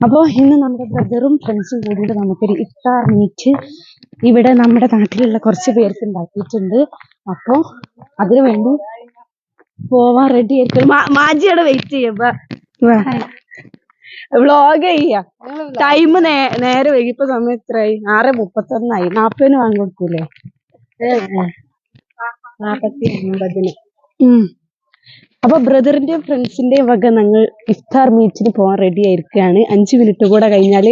അപ്പോൾ ഇന്ന് നമ്മുടെ ബ്രദറും ഫ്രണ്ട്സും കൂടിയിട്ട് നമുക്കൊരു ഇഫ്താർ മീറ്റ് ഇവിടെ നമ്മുടെ നാട്ടിലുള്ള കുറച്ച് പേർക്ക് ഉണ്ടാക്കിയിട്ടുണ്ട്. അപ്പോൾ അതിനു വേണ്ടി പോവാൻ റെഡി ആയിരിക്കും മാജിയുടെ വെയിറ്റ് ചെയ്യാ. വ്ളോഗ് ചെയ്യാ. ടൈം നേരെ വൈകിപ്പ സമയം എത്രയായി? ആറ് മുപ്പത്തൊന്നായി. നാപ്പതിന് വാങ്ങി കൊടുക്കൂലേ? നാപ്പത്തി ഒമ്പതിന്. ഉം. അപ്പൊ ബ്രദറിന്റെയും ഫ്രണ്ട്സിന്റെയും വക ഞങ്ങൾ ഇഫ്താർ മീറ്റിന് പോകാൻ റെഡി ആയിരിക്കുകയാണ്. അഞ്ചു മിനിറ്റ് കൂടെ കഴിഞ്ഞാൽ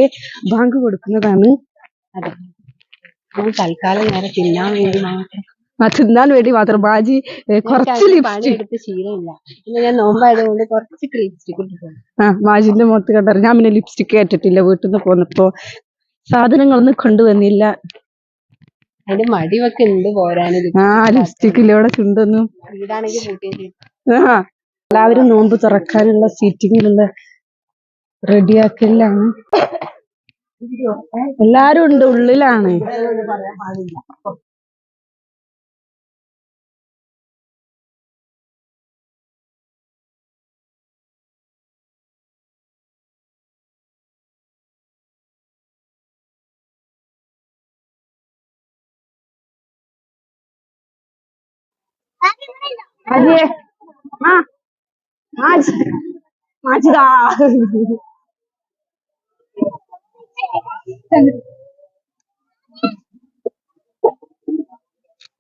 ബാങ്ക് കൊടുക്കുന്നതാണ്. അതെ. തൽക്കാലം നേരെ തിന്നാൻ വേണ്ടി മാത്രം ആ തിന്നാൻ വേണ്ടി മാത്രം. ബാജി കുറച്ച് എനിക്ക് ലിപ്സ്റ്റിക്. പണിയെടുത്ത് ശീലമില്ല. പിന്നെ ഞാൻ നോമ്പായതുകൊണ്ട് കുറച്ച് ലിപ്സ്റ്റിക് ആ ബാജിന്റെ മുഖത്ത് കണ്ടറിഞ്ഞ. ഞാൻ പിന്നെ ലിപ്സ്റ്റിക് കേട്ടിട്ടില്ല. വീട്ടിൽ നിന്ന് പോന്നപ്പോ സാധനങ്ങളൊന്നും കൊണ്ടുവന്നില്ല. അതിന്റെ മടിവൊക്കെ ഉണ്ട് പോരാന് ആ ലിപ്സ്റ്റിക് ഇല്ല ഇവിടെ ചുണ്ടൊന്നും? വീടാണെങ്കിൽ കൂട്ടിയിട്ട് ആ എല്ലാവരും നോമ്പ് തുറക്കാനുള്ള സീറ്റിങ്ങിലുള്ള റെഡിയാക്കലാണ്. എല്ലാരും ഉണ്ട് ഉള്ളിലാണ്. മാജിയെ ആ. മാജി. മാജിതാ.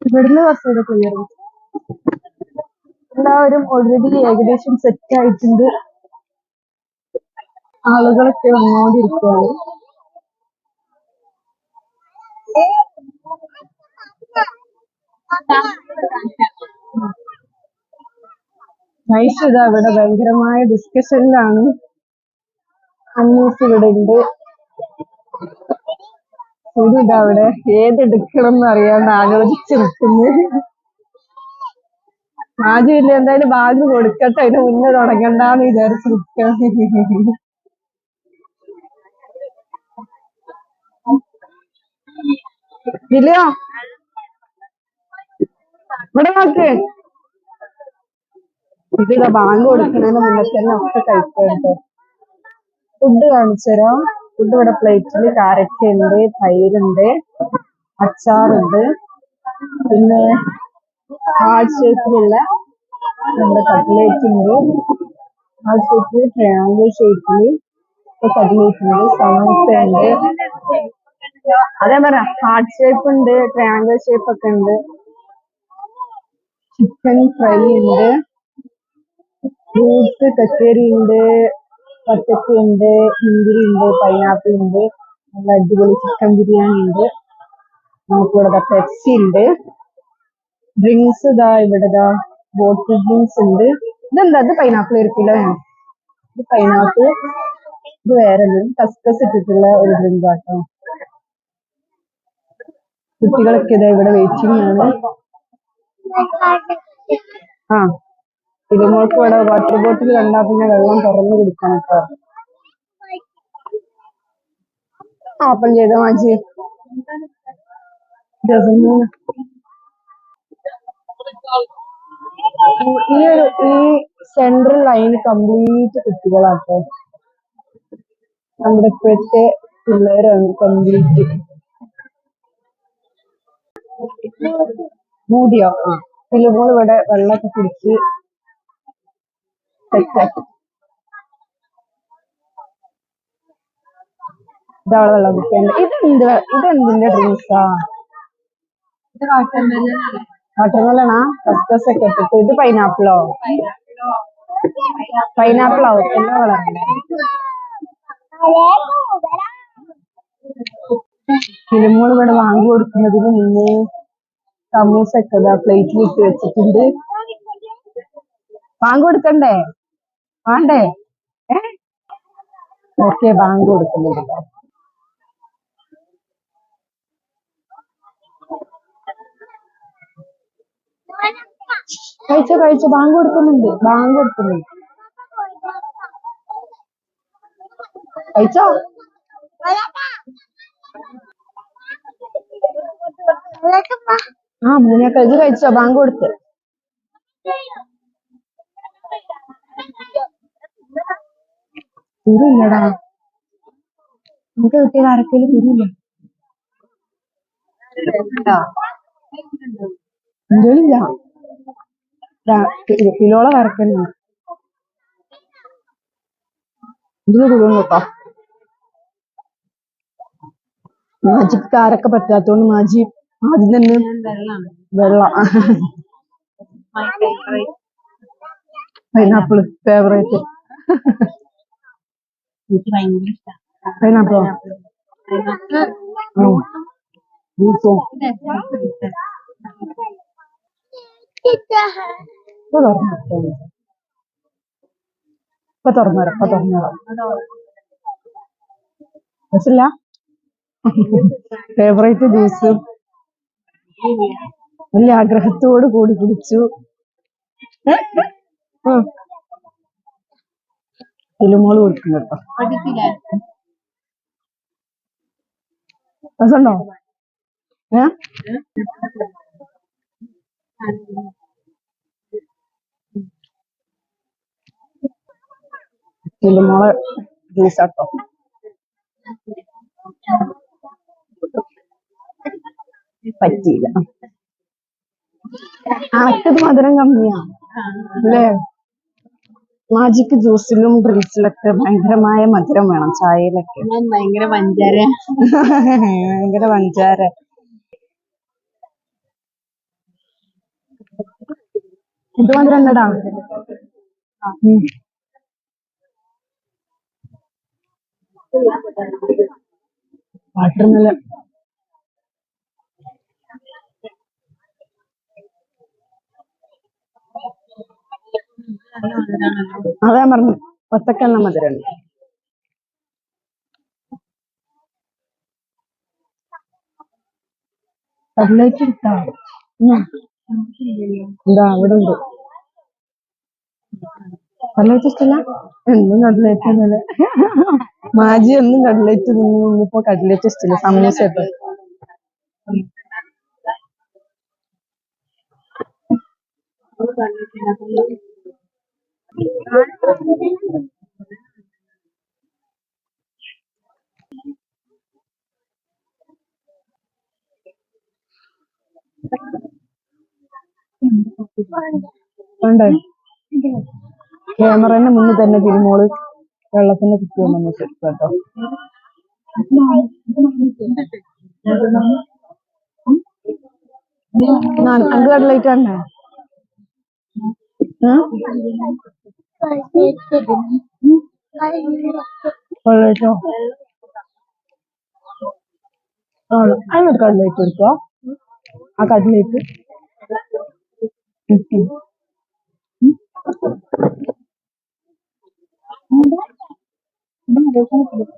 ഇവിടുന്ന് കുറച്ചുകൂടെ ക്ലിയർ എല്ലാവരും ഓൾറെഡി ഏകദേശം സെറ്റ് ആയിട്ടുണ്ട്. ആളുകളൊക്കെ വന്നുകൊണ്ടിരിക്കുകയാണ് നൈസ് ഇതാ ഇവിടെ. ഭയങ്കരമായ ഡിസ്കഷനിലാണ് അന്നൂസ് ഇവിടെ ഉണ്ട്. ഇതാ അവിടെ. ഏതെടുക്കണം എന്ന് അറിയാണ്ട് ആലോചിച്ച് നിൽക്കുന്നു. ഇല്ല എന്തായാലും ബാഗ് കൊടുക്കട്ടെ. അതിന് മുന്നേ തുടങ്ങണ്ടെന്ന് വിചാരിച്ച് നിൽക്കാം. ഇല്ലയോ ഇവിടെ നോക്ക്. ഇത് ബാങ്ക് കൊടുക്കുന്നതിന് മുന്നേ തന്നെ ഒക്കെ കഴിക്കരുത് ഫുഡ് കാണിച്ചു ഫുഡ് ഇവിടെ പ്ലേറ്റിൽ കാരറ്റ് ഉണ്ട് തൈരുണ്ട് അച്ചാറുണ്ട്. പിന്നെ ഹാർട്ട് ഷേപ്പിലുള്ള നമ്മുടെ കട്ട്ലേറ്റ് ഉണ്ട് ഹാർട്ട് ഷേപ്പിൽ ട്രയാങ്കിൾ ഷേപ്പിൽ കട്ട്ലേറ്റ് ഉണ്ട് സമോസ ഉണ്ട് അതേ പറ ഹാർട്ട് ഷേപ്പ് ഉണ്ട് ട്രയാങ്കിൾ ഷേപ്പ് ഒക്കെ ഉണ്ട്. ചിക്കൻ ഫ്രൈ ഉണ്ട്. ഫ്രൂട്ട്സ് കച്ചേരി ഉണ്ട് പച്ചക്ക ഉണ്ട് മുന്തിരി ഉണ്ട് പൈനാപ്പിൾ ഉണ്ട് നല്ല അടിപൊളി ചിക്കൻ ബിരിയാണി ഉണ്ട്. നമുക്കിവിടെ പെപ്സി ഉണ്ട്. ഡ്രിങ്ക്സ് ഇതാ ഇവിടെ ബോട്ടിൽ ഡ്രിങ്ക്സ് ഉണ്ട്. ഇതെന്താ? ഇത് പൈനാപ്പിൾ ഇരിക്കില്ല ഇത് പൈനാപ്പിൾ ഇത് വേറെ കസ്കസ് ഇട്ടിട്ടുള്ള ഒരു ഡ്രിങ്ക് ആട്ടോ കുട്ടികളൊക്കെ ഇതാ ഇവിടെ വെയിറ്റിംഗ് ആണ്. ആ. തിരുമോൾക്ക് ഇവിടെ വാട്ടർ ബോട്ടിൽ കണ്ടാ പിന്നെ വെള്ളം തുറന്നു കൊടുക്കണം ഓപ്പൺ ചെയ്ത മാജി ഈ ഒരു ഈ സെൻട്രൽ ലൈൻ കംപ്ലീറ്റ് കുട്ടികളാട്ടോ. നമ്മുടെ ഇപ്പോഴത്തെ പിള്ളേരാണ് കംപ്ലീറ്റ് മൂടിയോ? ആ. പിള്ളേർ ഇവിടെ വെള്ളമൊക്കെ സെറ്റാക്കി ഇതവളെ വെള്ളം കുടിക്കണ്ട ഇതെന്ത് ഇതെന്തിന്റെ ഡ്രിങ്ക്സാ വാട്ടർമെലണാ കസ്കസ് ഒക്കെ ഇട്ടിട്ട്. ഇത് പൈനാപ്പിളോ പൈനാപ്പിൾ ആവും. എല്ലാ കളറുണ്ട് ഫിലിമോൾ ഇവിടെ വാങ്ങി കൊടുക്കുന്നതിന് മുന്നേ സമൂസ ഒക്കെ പ്ലേറ്റിൽ ഇട്ട് വെച്ചിട്ടുണ്ട്. വാങ്ങി കൊടുക്കണ്ടേ? വേണ്ടേ? ഏ? ഓക്കെ ബാങ്ക് കൊടുക്കുന്നുണ്ട്. ട്ടോ. കഴിച്ചോ കഴിച്ചോ ബാങ്ക് കൊടുക്കുന്നുണ്ട് ബാങ്ക് കൊടുക്കുന്നുണ്ട്. കഴിച്ചോ? ആ മൂന്നേക്ക ഇത് കഴിച്ചോ ബാങ്ക് കൊടുത്ത്. കുരുല്ലടാ. നമുക്ക് കിട്ടിയ കാരക്കയിൽ കുരുല്ല? ഇന്ത്യയിലില്ല കിലോളം കറക്കലാണ് ഇതിന് കുരുവും കേട്ടോ. മാജിക്ക് കാരൊക്കെ പറ്റാത്തോണ്ട് മാജി ആദ്യം തന്നെ വെള്ളം. പൈനാപ്പിൾ ഫേവറേറ്റ് എനിക്ക് ഭയങ്കര ഇഷ്ടമാണ് പൈനാപ്പിളോ ജ്യൂസും ഇപ്പൊ തുറന്നു ഇപ്പൊ തുറന്നുതരാം ഇപ്പൊ തുറന്നുതരാം രസില്ല? ഫേവറേറ്റ് ജ്യൂസ് വലിയ ആഗ്രഹത്തോട് കൂടി കുടിച്ചു. കിലുമോൾ കൊടുക്കും കേട്ടോ. രസമുണ്ടോ? ഏ? കിലുമോൾ ജ്യൂസ് കേട്ടോ പറ്റിയില്ല. ആക്കത് മധുരം കമ്മിയാ? അല്ലേ? മാജിക് ജ്യൂസിലും ഡ്രിങ്ക്സിലൊക്കെ ഭയങ്കരമായ മധുരം വേണം. ചായയിലൊക്കെ. ഭയങ്കര പഞ്ചാര ഭയങ്കര പഞ്ചാര ഇത് മധുരം എന്നടാ വാട്ടർമെലൻ അതാ പറഞ്ഞു. ഒറ്റക്കല്ല മധുരണ്ട് കട്ലേറ്റ് ഉം. എന്താ അവിടെ ഉണ്ട്. കട്ലേറ്റ് ഇഷ്ടല്ല? എന്നും കട്ലേറ്റ് ഇന്നലെ. മാജി എന്നും കട്ലേറ്റ് തിന്നു ഇന്നിപ്പോ കട്ലേറ്റ് ഇഷ്ടല്ല. സമൂസ ഇട്ടോ. വേണ്ടേ ക്യാമറന്റെ മുന്നിൽ തന്നെ തിരുമോൾ വെള്ളത്തിന്റെ കുത്തി വന്നു കേട്ടോ. അഞ്ച് Alors, alors, alors, alors, alors, alors, alors, alors, alors, alors, alors, alors,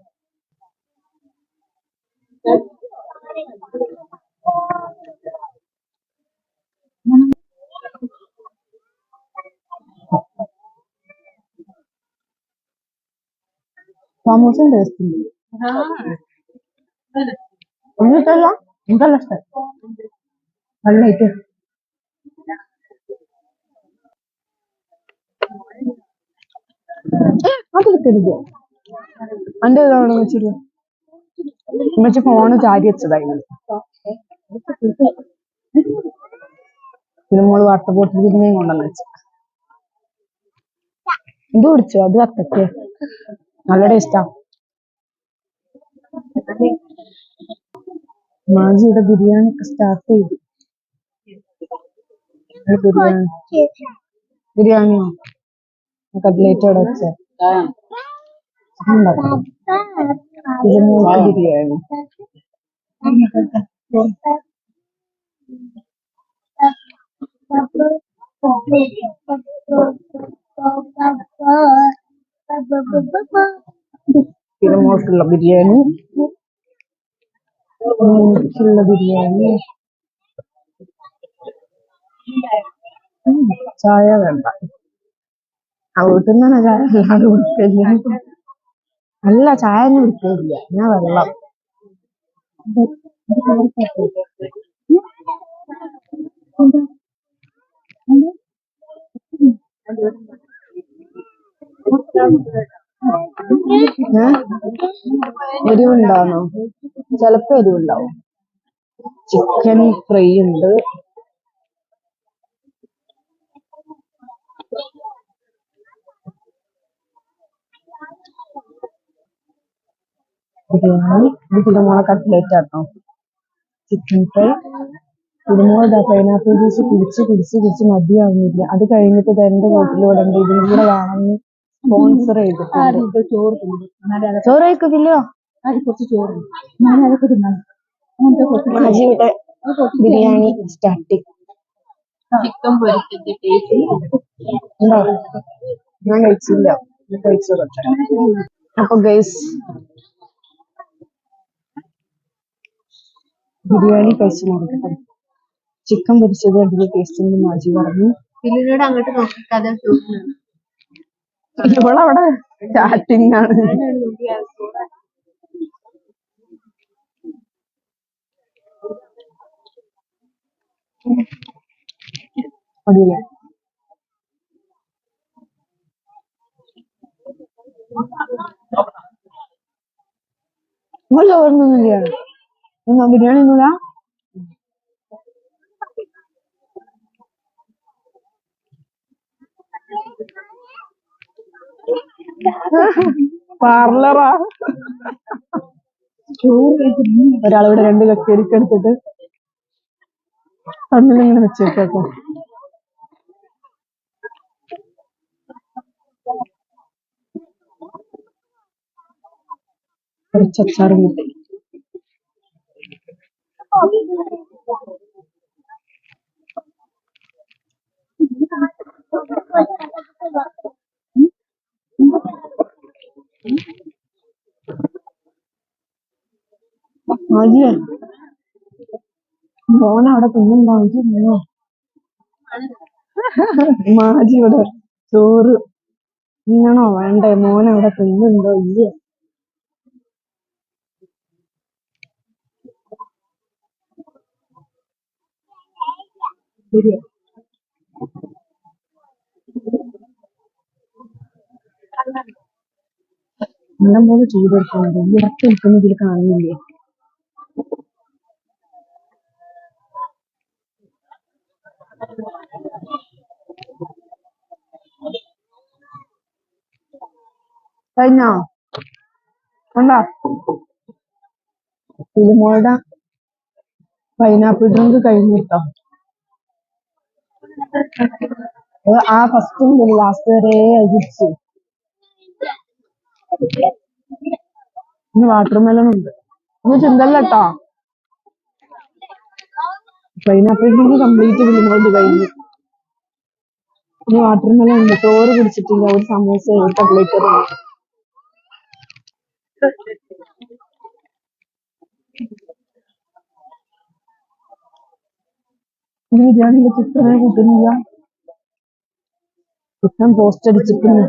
taste ഉണ്ട് ഒന്നിട്ടല്ല എന്തല്ല ഇഷ്ടം കടലായിട്ട് അതെടുക്കരുത് അന്റെ ഇതാണ് വെച്ചിട്ട് ഉമ്മച്ചി ഫോണ് ചാരി വെച്ചതായിരുന്നു പിന്നെ മോൾ വാട്ടർ ബോട്ടിൽ പിന്നെയും കൊണ്ടുവന്ന് വെച്ചു ഇത് കുടിച്ചോ അത് അത്തക്ക് നല്ല ടേസ്റ്റാ മാജിയുടെ ബിരിയാണി ഒക്കെ സ്റ്റാർട്ട് ചെയ്തു ഒരു ബിരിയാണി ബിരിയാണിയോ കട്ലേറ്റ് അവിടെ വെച്ച ഇരുന്നൂറ് ബിരിയാണി മോട്ടുള്ള ബിരിയാണി. എനിക്കുള്ള ബിരിയാണി. ചായ വേണ്ട. വീട്ടിൽ നിന്ന് തന്നെ ചായ അല്ലാതെ കുടിക്കില്ല അല്ല ചായ ഒന്നും കൊടുക്കില്ല ഞാൻ വെള്ളം? ഏ? എരിവുണ്ടാണോ ചിലപ്പോ എരിവുണ്ടാവും. ചിക്കൻ ഫ്രൈ ഉണ്ട്. ബിരിയാണി തിരുമോള കട്ട്ലേറ്റ് ആട്ടോ. ചിക്കൻ ഫ്രൈ കുരുമുളക് പൈനാപ്പിൾ ജ്യൂസ് കുടിച്ച് കുടിച്ച് കുടിച്ച് മതിയാവുന്നില്ല. അത് കഴിഞ്ഞിട്ട് ഇത് എന്റെ വീട്ടിലൂടെ ഉണ്ട് ഇതും കൂടെ വേണമെന്ന് സ്പോൺസർ ചെയ്തിട്ടുണ്ട്. ചോറ് ചോറ് കുറച്ച് ചോറ് ഞാൻ അതൊക്കെ ബിരിയാണി സ്റ്റാർട്ടിങ് ചിക്കൻ പൊരിച്ചത് ഞാൻ കഴിച്ചില്ല. കഴിച്ചു അപ്പൊ ഗൈസ് ബിരിയാണി കഴിച്ചു നോക്കട്ടെ ചിക്കൻ പൊരിച്ചത് അതിന്റെ ടേസ്റ്റ് മാജി പറഞ്ഞു. അങ്ങോട്ട് നോക്കിക്കാതെ ഇവളവിടെ ചാറ്റിംഗ് ആണ്. നിങ്ങൾ ബിരിയാണി ഒന്നുമില്ല? പാർലറാ. ഒരാളിവിടെ രണ്ട് കക്കരിക്ക് എടുത്തിട്ട് തമ്മിലിങ്ങനെ വെച്ചേക്കോ കുറച്ച് അച്ചാറും കൂട്ടി മാജിയെ മോൻ അവിടെ തിന്നുണ്ടാവില്ലോ മാജി ഇവിടെ ചോറ് തിന്നണോ? വേണ്ടേ മോൻ അവിടെ തിന്നുണ്ടോ ഇല്ലേ? ശരിയാ. നല്ല പോലെ ചൂടെടുക്കുന്നുണ്ട് ഇടയ്ക്ക് നിൽക്കുന്നതിൽ കാണുന്നില്ലേ? കഴിഞ്ഞോ? ഉണ്ടോ പുളിമോളുടെ പൈനാപ്പിൾ ഡ്രിങ്ക് കഴിഞ്ഞു കിട്ടോ. ആ ഫസ്റ്റ് മുതൽ ലാസ്റ്റ് വരെ അഴിച്ചു ഇനി വാട്ടർമെലൺ ഉണ്ട്. ഇന്ന് ചിന്തല്ല കേട്ടോ. ഡ്രിങ്ക് കംപ്ലീറ്റ് പുളിമോളുടെ കഴിഞ്ഞു. ഇനി വാട്ടർ മെലൺ ഉണ്ട് ചോറ് കുടിച്ചിട്ടില്ല ഒരു സമോസ ഒരു കട്ട്ലേറ്റ് ബിരിയാണിയിലെ ചിക്കനെ കൂട്ടുന്നില്ല ചിക്കൻ പോസ്റ്റ് അടിച്ചിട്ടുണ്ട്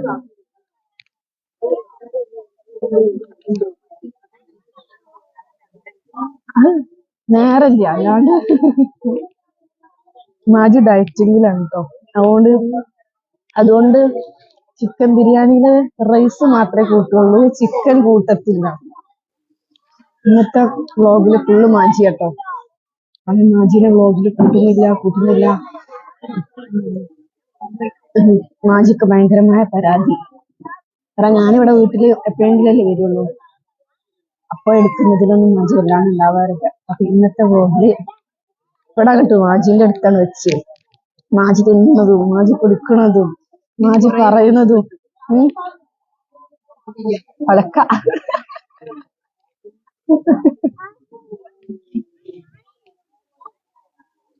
അത് നേരല്ല അല്ലാണ്ട് മാജി ഡയറ്റിങ്ങിലാണ് കേട്ടോ അതുകൊണ്ട് അതുകൊണ്ട് ചിക്കൻ ബിരിയാണിയിൽ റൈസ് മാത്രമേ കൂട്ടുള്ളൂ. ചിക്കൻ കൂട്ടത്തില്ല. ഇന്നത്തെ വ്ളോഗിൽ ഫുള്ള് മാജി കേട്ടോ അത് മാജിനെ വ്ളോഗിൽ കൂട്ടുന്നില്ല കൂട്ടുന്നില്ല. മാജിക്ക് ഭയങ്കരമായ പരാതി. കാരണം ഞാനിവിടെ വീട്ടിൽ എപ്പോഴെങ്കിലല്ലേ വരുള്ളൂ? അപ്പൊ എടുക്കുന്നതിലൊന്നും ഞാൻ വല്ലാണ്ട് ഉണ്ടാവാറില്ല അപ്പൊ ഇന്നത്തെ വ്ളോഗിൽ ഇവിടെ കിട്ടും മാജിന്റെ അടുത്താണ് വെച്ച് മാജി തിന്നുന്നതും മാജി കൊടുക്കുന്നതും മാജി പറയുന്നതും ഉം. പലക്ക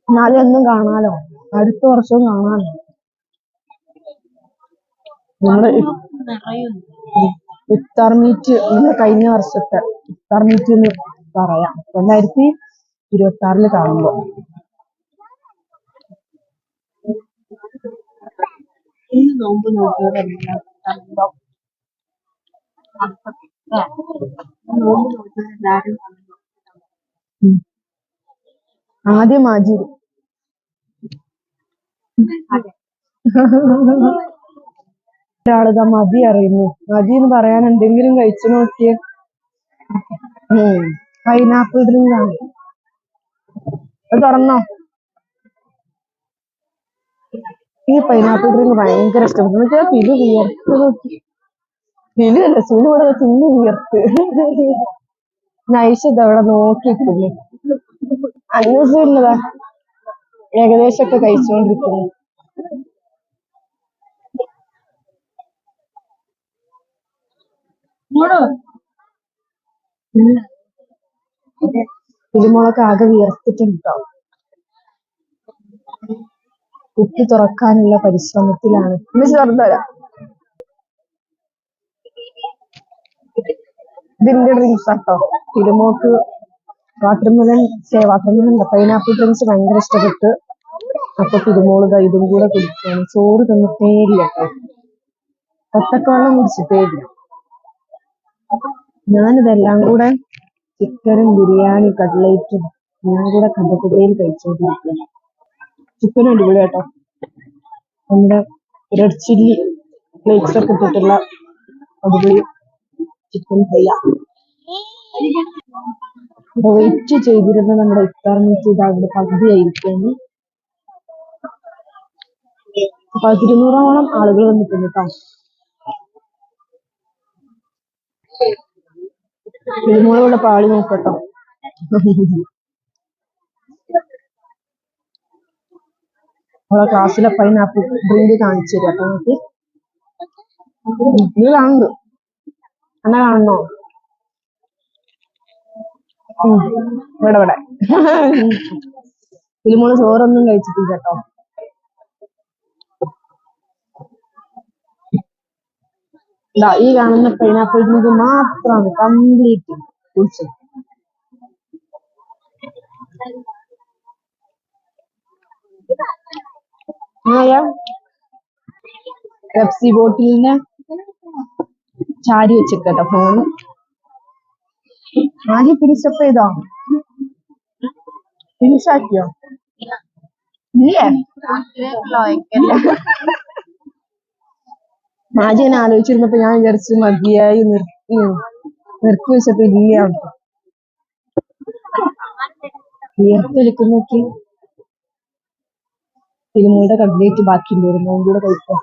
എന്നാലും എന്നും കാണാലോ? അടുത്ത വർഷവും കാണാലോ? ഇ- ഇഫ്താർ മീറ്റ് നമ്മൾ കഴിഞ്ഞ വർഷത്തെ ഇഫ്താർ മീറ്റ് എന്ന് പറയാം. രണ്ടായിരത്തി ഇരുപത്തി ആറിൽ കാണുമ്പോ നോമ്പ് ആദ്യം ആചരി അതെ. ഒരാളിതാ മതി അറിയുന്നു. മതി എന്ന് പറയാൻ എന്തെങ്കിലും കഴിച്ചു നോക്കിയേ. പൈനാപ്പിൾ ഡ്രിങ്ക് ആണ്. തുറന്നോ? ഈ പൈനാപ്പിൾ ഡ്രിങ്ക് ഭയങ്കര ഇഷ്ടപ്പെട്ടു എന്നുവെച്ചാൽ പിലു വിയർത്ത് നോക്കി. പിലു അല്ല സുനു ഇവിടെ വെച്ച് വിയർത്ത്. നൈഷ് ഇതവിടെ നോക്കിയിട്ടില്ലേ. അന്വേഷിച്ചില്ലതാ ഏകദേശം ഒക്കെ കഴിച്ചുകൊണ്ടിരിക്കുന്നു കുരുമുളക് ആകെ വിയർത്തിട്ടുണ്ടോ? കുട്ടി തുറക്കാനുള്ള പരിശ്രമത്തിലാണ്. തുറന്നുതരാം ഇതിന്റെ ഡ്രിങ്ക്സ് ആട്ടോ തിരുമോക്ക് വാട്ടർമെലൻ വാട്ടർമെലൻ പൈനാപ്പിൾ ഡ്രിങ്ക്സ് ഭയങ്കര ഇഷ്ടപ്പെട്ട്. അപ്പൊ തിരുമോൾ ദാ ഇതും കൂടെ കുടിക്കുകയാണ്. ചോറ് തന്നെ ഇല്ല കേട്ടോ ഒത്തക്കവെള്ളം കുടിച്ചിട്ടേ ഇല്ല ഞാനിതെല്ലാം കൂടെ ചിക്കനും ബിരിയാണി കട്ട്ലേറ്റും ഞാൻ കൂടെ കഥകുടയിൽ കഴിച്ചോണ്ടിരിക്കുന്നു. ചിക്കൻ അടിപൊളി കേട്ടോ നമ്മുടെ റെഡ് ചില്ലി ഫ്ലേക്സ് ഒക്കെ ഇട്ടിട്ടുള്ള അടിപൊളി ചിക്കൻ ഫ്രൈ വെയിറ്റ് ചെയ്തിരുന്ന നമ്മുടെ മീറ്റ് ഇത് അവിടെ പകുതിയായിരിക്കുന്നു. പതിരുന്നൂറോളം ആളുകൾ വന്നിട്ടുണ്ട് കേട്ടോ കുരുമുളകുള്ള പാളി നോക്കട്ടോ. അവളെ ക്ലാസ്സിലെ പൈനാപ്പിൾ ഡ്രിങ്ക് കാണിച്ചു തരും. അപ്പൊ നമുക്ക് ഇത് കാണുന്നു. എന്നാ കാണണോ. ഇവിടെ ഇവിടെ. കുരുമുളക് ചോറൊന്നും കഴിച്ചിട്ടില്ല കേട്ടോ. ഇതാ ഈ കാണുന്ന പൈനാപ്പിൾ ഡ്രിങ്ക് മാത്രമാണ് കംപ്ലീറ്റ് കുടിച്ചത് പെപ്സി ബോട്ടിലിനെ ചാരി വെച്ചിട്ടോ ഫോണ് ആദ്യം ചെയ്തോ ഫിനിഷ് ആക്കിയോ? ഇല്ലേ? ആദ്യം ഞാൻ ആലോചിച്ചിരുന്നപ്പോ ഞാൻ വിചാരിച്ചു മതിയായി നിർത്തി നിർത്തി വെച്ചപ്പോ ഇല്ല. വിയർത്തെടുക്കുന്ന നോക്കി തിരുമൂടെ കട്ട്ലേറ്റ് ബാക്കിയുണ്ട്. ഒരു മോൻ കൂടെ കഴിക്കാം.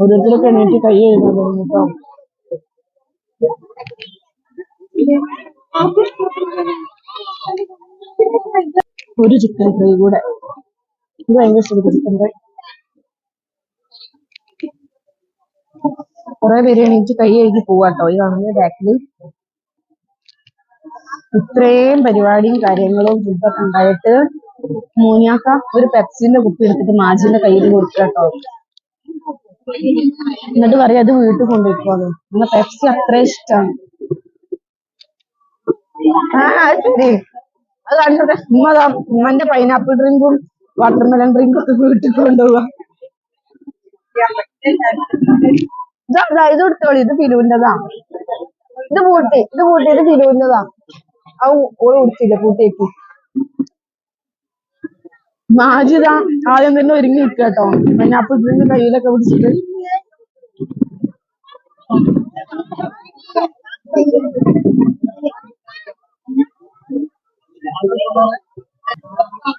ഓരോരുത്തരൊക്കെ എണീറ്റ് കൈ കേട്ടോ ഒരു ചിക്കൻ ഫ്രൈ കൂടെ. ഭയങ്കര ചിക്കൻ ഫ്രൈ. കുറെ പേര് എണീറ്റ് കൈ കഴുകി പോവാട്ടോ. ഈ കാണുന്ന ബാക്കിൽ ഇത്രയും പരിപാടിയും കാര്യങ്ങളും ഫുഡൊക്കെ ഉണ്ടായിട്ട് മൂന്നാക്ക ഒരു പെപ്സിന്റെ കുപ്പി എടുത്തിട്ട് മാജിന്റെ കയ്യിൽ കൊടുക്കാട്ടോ. എന്നിട്ട് പറയാം അത് വീട്ടിൽ കൊണ്ടുപോയിക്കോന്ന്. എന്നാ പെപ്സി അത്ര ഇഷ്ടമാണ് ആ അത് ശരി. അത് കണ്ടിട്ട് ഉമ്മ ഉമ്മന്റെ പൈനാപ്പിൾ ഡ്രിങ്കും വാട്ടർമെലൺ ഡ്രിങ്കും ഒക്കെ വീട്ടിൽ കൊണ്ടുപോവാ. ഇതാ എടുത്തോളി ഇത് ഫിലുവിന്റെതാ. ഇത് പൂട്ടി ഇത് പൂട്ടി ഇത് ഫിലുവിന്റെതാ. ആ ഓൾ കുടിച്ചില്ല പൂട്ടിയേക്ക്. മാജിത ആദ്യം തന്നെ ഒരുങ്ങി നിൽക്കുക കേട്ടോ. പിന്നെ അപ്പൊ ഇതിന്റെ കയ്യിലൊക്കെ പിടിച്ചിട്ട്.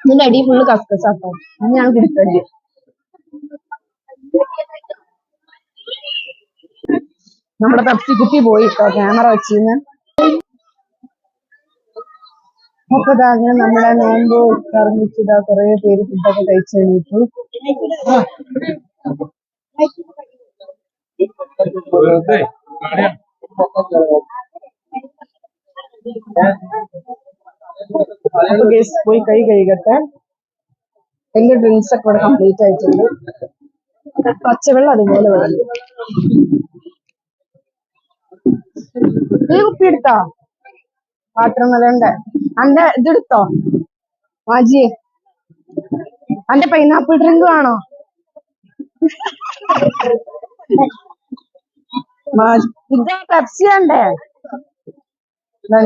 ഇതിന്റെ അടി ഫുള്ള് കസ്കസ് ആട്ടോ ഇനിയാണ് നമ്മുടെ പെപ്സി കുപ്പി പോയി കേട്ടോ ക്യാമറ വെച്ചിന്ന് അപ്പൊ അങ്ങനെ നമ്മുടെ നോമ്പ് കറങ്ങിച്ചിതാ കൊറേ പേര് ഫുഡൊക്കെ കഴിച്ചു കഴിഞ്ഞിട്ടു പോയി കൈ കഴുകട്ടെ. എന്റെ ഡ്രിങ്ക്സ് ഒക്കെ ഇവിടെ കംപ്ലീറ്റ് ആയിട്ടുണ്ട്. പച്ചവെള്ളം അതുപോലെ വേണം. ഈ കുപ്പി എടുത്തോ? നിലണ്ട അന്റെ ഇതെടുത്തോ മാജിയെ അന്റെ പൈനാപ്പിൾ ഡ്രിങ്ക് വേണോ? ഇത് പെപ്സി വേണ്ടേ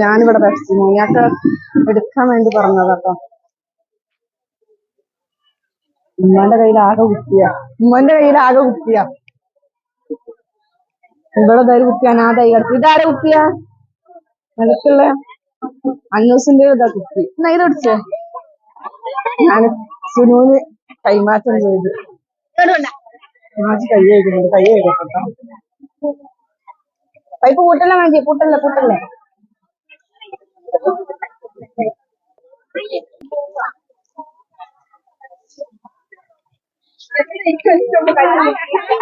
ഞാനിവിടെ പെപ്സി ഞങ്ങൾക്ക് എടുക്കാൻ വേണ്ടി പറഞ്ഞതാട്ടോ ഉമ്മാന്റെ കയ്യിൽ ആകെ കുപ്പിയ. ഉമ്മന്റെ കയ്യിൽ ആകെ കുപ്പിയ. ഇവിടെ ഒരു കുപ്പി അനാഥായി കിടക്കും ഇതാരെ കുപ്പിയ? നിനക്കുള്ള അന്നൂസിന്റെ ഇതാ കുപ്പി. എന്നാ ഇത് അടിച്ചോ ഞാൻ സുനൂന് കൈമാറ്റം ചെയ്തു. കൈ കഴിക്കുന്നുണ്ട് കൈ കഴിക്കട്ടെ പൈപ്പ് കൂട്ടല്ല വേണ്ടി കൂട്ടല്ലേ കൂട്ടല്ലേ?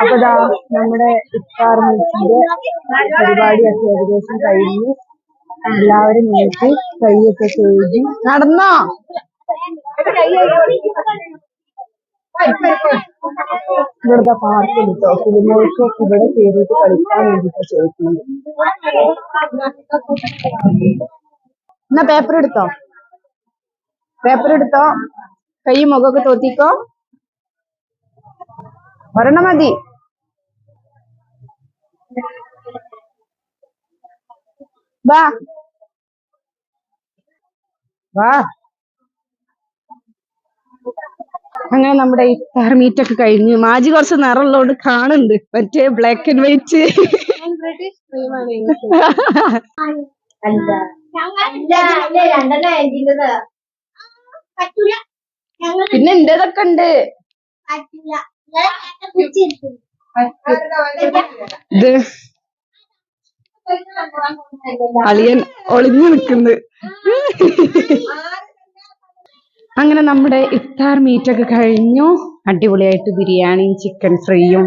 അപ്പൊ ദാ നമ്മുടെ ഇഫ്താർ മീറ്റിന്റെ പരിപാടിയൊക്കെ ഏകദേശം കഴിഞ്ഞു. എല്ലാവരും നീട്ടി കൈയൊക്കെ കഴുകി നടന്നോ? ഇവിടുത്തെ പാർക്കിൽ കേട്ടോ ഫിലിമോൾക്ക് ഇവിടെ കയറിയിട്ട് കളിക്കാൻ വേണ്ടിട്ട് ചോദിക്കുന്നത് എന്നാ പേപ്പർ എടുത്തോ? പേപ്പർ എടുത്തോ? കൈ മുഖമൊക്കെ തോത്തിക്കോ? ഒരെണ്ണം മതി വാ. വാ. അങ്ങനെ നമ്മുടെ ഇഫ്താർ മീറ്റ് ഒക്കെ കഴിഞ്ഞു. മാജി കുറച്ച് നിറമുള്ളതുകൊണ്ട് കാണുന്നുണ്ട്. മറ്റേ ബ്ലാക്ക് ആൻഡ് വൈറ്റ് പിന്നെ എന്റേതൊക്കെ ഉണ്ട്? അളിയൻ ഒളിഞ്ഞു നിൽക്കുന്നത് അങ്ങനെ നമ്മുടെ ഇഫ്താർ മീറ്റ് ഒക്കെ കഴിഞ്ഞു. അടിപൊളിയായിട്ട് ബിരിയാണിയും ചിക്കൻ ഫ്രൈയും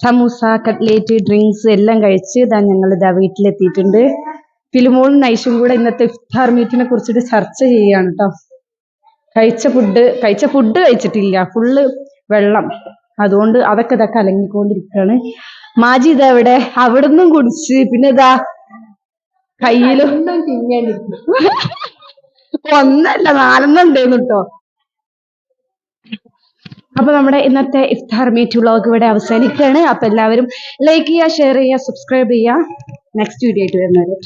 സമൂസ കട്ട്ലേറ്റ് ഡ്രിങ്ക്സ് എല്ലാം കഴിച്ച് ഇതാ ഞങ്ങൾ ഇതാ വീട്ടിലെത്തിയിട്ടുണ്ട്. ഫിലിമോളും നൈഷും കൂടെ ഇന്നത്തെ ഇഫ്താർ മീറ്റിനെ കുറിച്ചിട്ട് ചർച്ച ചെയ്യാണ് കേട്ടോ കഴിച്ച ഫുഡ് കഴിച്ച ഫുഡ് കഴിച്ചിട്ടില്ല. ഫുള്ള് വെള്ളം. അതുകൊണ്ട് അതൊക്കെ ഇതൊക്കെ അലങ്ങിക്കൊണ്ടിരിക്കുകയാണ്. മാജി ഇതാ എവിടെ അവിടുന്നും കുടിച്ച്. പിന്നെ ഇതാ കയ്യിലും ഒന്നല്ല നാലെണ്ണം ഉണ്ടായിരുന്നു കേട്ടോ. അപ്പൊ നമ്മുടെ ഇന്നത്തെ ഇഫ്താർ മീറ്റ് വ്ളോഗ് ഇവിടെ അവസാനിക്കുകയാണ്. അപ്പൊ എല്ലാവരും ലൈക്ക് ചെയ്യുക ഷെയർ ചെയ്യുക സബ്സ്ക്രൈബ് ചെയ്യുക. നെക്സ്റ്റ് വീഡിയോ ആയിട്ട് വരുന്നവരെ.